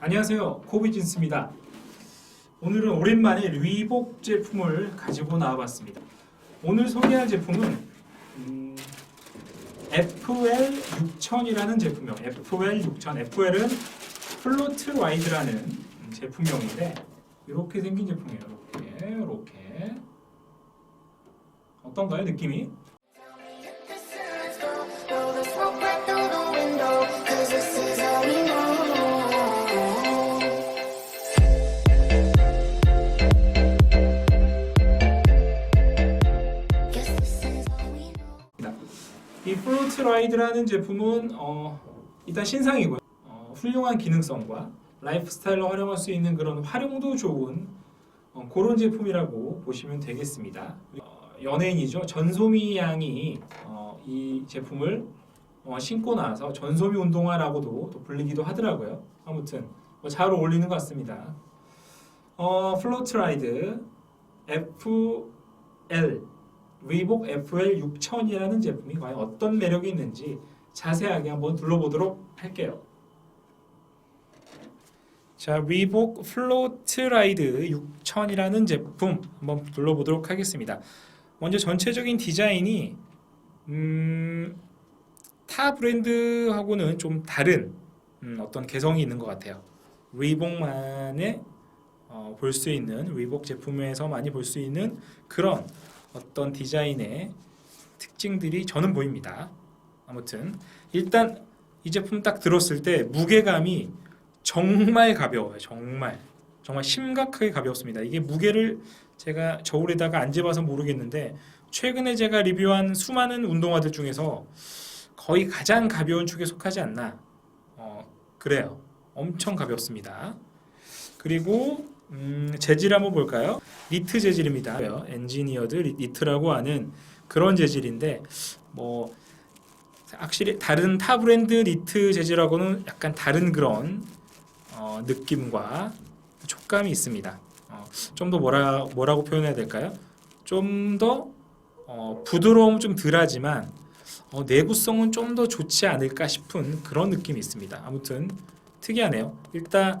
안녕하세요. 코비진스입니다. 오늘은 오랜만에 리복 제품을 가지고 나와봤습니다. 오늘 소개할 제품은 음, FL6000이라는 제품이에요. FL6000 FL은 플로트 라이드라는 제품명인데 이렇게 생긴 제품이에요. 이렇게 이렇게. 어떤가요 느낌이? 이 플로트 라이드라는 제품은 어, 일단 신상이고요. 어, 훌륭한 기능성과 라이프 스타일로 활용할 수 있는 그런 활용도 좋은 어, 그런 제품이라고 보시면 되겠습니다. 어, 연예인이죠. 전소미 양이 어, 이 제품을 어, 신고 나서 전소미 운동화라고도 또 불리기도 하더라고요. 아무튼 뭐 잘 어울리는 것 같습니다. 어, 플로트 라이드 FL 리복 FL 6000이라는 제품이 과연 어떤 매력이 있는지 자세하게 한번 둘러보도록 할게요. 자, 리복 플로트 라이드 6000이라는 제품 한번 둘러보도록 하겠습니다. 먼저 전체적인 디자인이 음, 타 브랜드하고는 좀 다른 음, 어떤 개성이 있는 것 같아요. 리복만의 어, 볼수 있는 리복 제품에서 많이 볼 수 있는 그런 어떤 디자인의 특징들이 저는 보입니다. 아무튼 일단 이 제품 딱 들었을 때 무게감이 정말 가벼워요. 정말 정말 심각하게 가볍습니다. 이게 무게를 제가 저울에다가 안 재봐서 모르겠는데 최근에 제가 리뷰한 수많은 운동화들 중에서 거의 가장 가벼운 축에 속하지 않나. 어, 그래요. 엄청 가볍습니다. 그리고 음, 재질 한번 볼까요? 니트 재질입니다. 엔지니어드 리- 니트라고 하는 그런 재질인데 뭐 확실히 다른 타 브랜드 니트 재질하고는 약간 다른 그런 어, 느낌과 촉감이 있습니다. 어, 좀더 뭐라 뭐라고 표현해야 될까요? 좀더 어, 부드러움 좀 덜하지만 어, 내구성은 좀 더 좋지 않을까 싶은 그런 느낌이 있습니다. 아무튼 특이하네요. 일단 자,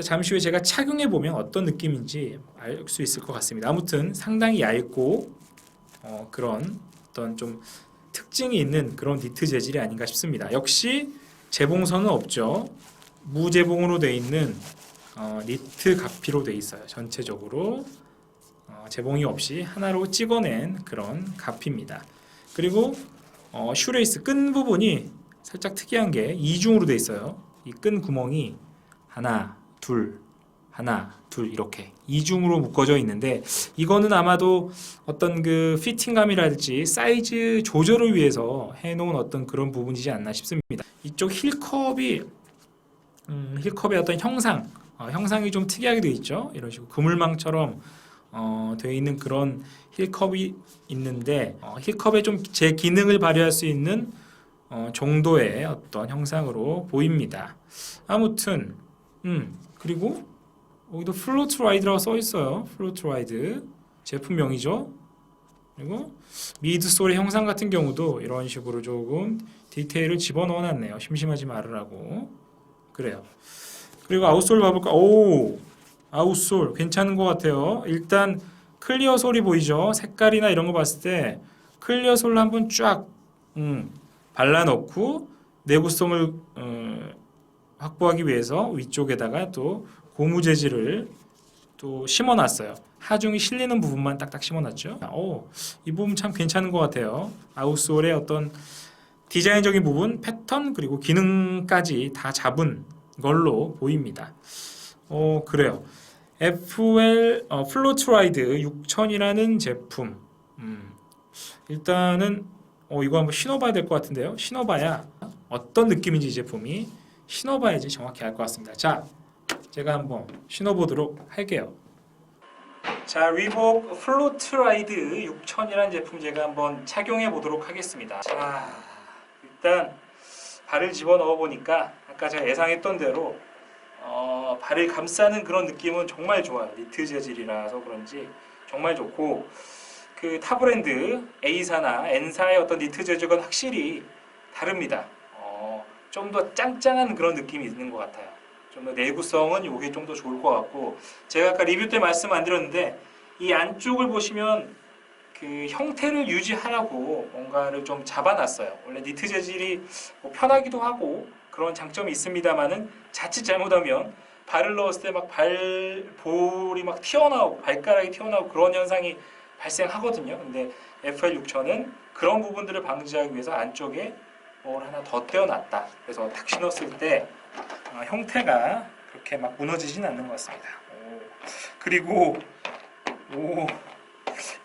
잠시 후에 제가 착용해 보면 어떤 느낌인지 알 수 있을 것 같습니다. 아무튼 상당히 얇고 어, 그런 어떤 좀 특징이 있는 그런 니트 재질이 아닌가 싶습니다. 역시 재봉선은 없죠. 무재봉으로 돼 있는 어, 니트 가피로 돼 있어요. 전체적으로 어, 재봉이 없이 하나로 찍어낸 그런 가피입니다. 그리고 어, 슈레이스 끈 부분이 살짝 특이한 게 이중으로 돼 있어요. 이 끈 구멍이 하나, 둘, 하나, 둘 이렇게 이중으로 묶어져 있는데 이거는 아마도 어떤 그 피팅감이랄지 사이즈 조절을 위해서 해놓은 어떤 그런 부분이지 않나 싶습니다. 이쪽 힐컵이 음, 힐컵의 어떤 형상, 어, 형상이 좀 특이하게 되어 있죠. 이런 식으로 그물망처럼 어, 되어 있는 그런 힐컵이 있는데 어, 힐컵에 좀 제 기능을 발휘할 수 있는 어, 정도의 어떤 형상으로 보입니다. 아무튼 음 그리고 여기도 플로트 라이드라고 써 있어요. 플로트 라이드 제품명이죠. 그리고 미드솔의 형상 같은 경우도 이런 식으로 조금 디테일을 집어넣어 놨네요. 심심하지 말으라고. 그래요. 그리고 아웃솔 봐볼까? 오, 아웃솔 괜찮은 것 같아요. 일단 클리어 솔이 보이죠? 색깔이나 이런 거 봤을 때 클리어 솔 한번 쫙 음, 발라놓고 내구성을 어, 확보하기 위해서 위쪽에다가 또 고무 재질을 또 심어놨어요. 하중이 실리는 부분만 딱딱 심어놨죠. 오, 이 부분 참 괜찮은 것 같아요. 아웃솔의 어떤 디자인적인 부분, 패턴 그리고 기능까지 다 잡은 걸로 보입니다. 어 그래요. FL 어, 플로트라이드 6000이라는 제품. 음, 일단은 어 이거 한번 신어봐야 될 것 같은데요. 신어봐야 어떤 느낌인지 이 제품이 신어봐야지 정확히 알 것 같습니다. 자, 제가 한번 신어보도록 할게요. 자, 리복 플로트 라이드 6000이라는 제품 제가 한번 착용해 보도록 하겠습니다. 자, 일단 발을 집어 넣어 보니까 아까 제가 예상했던 대로 어, 발을 감싸는 그런 느낌은 정말 좋아요. 니트 재질이라서 그런지 정말 좋고 그 타 브랜드 A사나 N사의 어떤 니트 재질과는 확실히 다릅니다. 어, 좀더 짱짱한 그런 느낌이 있는 것 같아요. 좀 더 내구성은 이게 좀 더 좋을 것 같고 제가 아까 리뷰 때 말씀 안 드렸는데 이 안쪽을 보시면 그 형태를 유지하라고 뭔가를 좀 잡아놨어요. 원래 니트 재질이 뭐 편하기도 하고 그런 장점이 있습니다만은 자칫 잘못하면 발을 넣었을 때 막 발 볼이 막 튀어나오고 발가락이 튀어나오고 그런 현상이 발생하거든요. 근데 FL 6000은 그런 부분들을 방지하기 위해서 안쪽에 뭘 하나 더 떼어놨다. 그래서 탁 신었을 때 어, 형태가 그렇게 막 무너지진 않는 것 같습니다. 오. 그리고 오,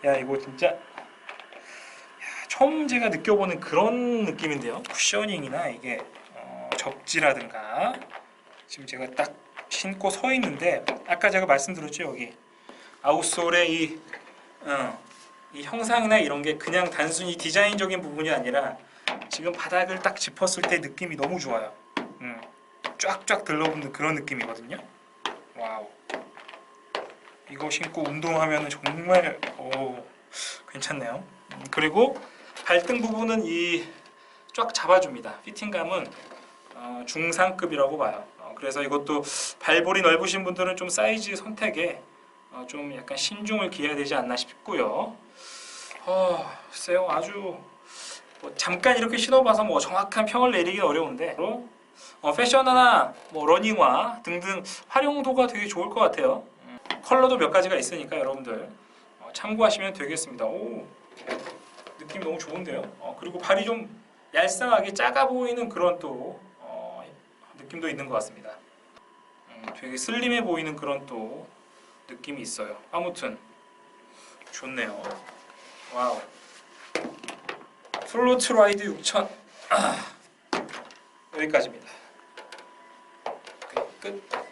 야 이거 진짜 야, 처음 제가 느껴보는 그런 느낌인데요. 쿠셔닝이나 이게 어, 접지라든가 지금 제가 딱 신고 서 있는데 아까 제가 말씀드렸죠 여기 아웃솔의 이, 어, 이 형상이나 이런 게 그냥 단순히 디자인적인 부분이 아니라 지금 바닥을 딱 짚었을 때 느낌이 너무 좋아요. 음, 쫙쫙 들러붙는 그런 느낌이거든요. 와우. 이거 신고 운동하면 정말 오, 괜찮네요. 음, 그리고 발등 부분은 이 쫙 잡아줍니다. 피팅감은 어, 중상급이라고 봐요. 어, 그래서 이것도 발볼이 넓으신 분들은 좀 사이즈 선택에 어, 좀 약간 신중을 기해야 되지 않나 싶고요. 어, 글쎄요, 아주 뭐 잠깐 이렇게 신어봐서 뭐 정확한 평을 내리기 어려운데 어, 패션화나 뭐 러닝화 등등 활용도가 되게 좋을 것 같아요. 음, 컬러도 몇 가지가 있으니까 여러분들 어, 참고하시면 되겠습니다. 오, 느낌 너무 좋은데요. 어, 그리고 발이 좀 얄쌍하게 작아 보이는 그런 또 어, 느낌도 있는 것 같습니다. 음, 되게 슬림해 보이는 그런 또 느낌이 있어요. 아무튼 좋네요. 와우. 플로트 라이드 6000 아, 여기까지입니다. 끝. 끝.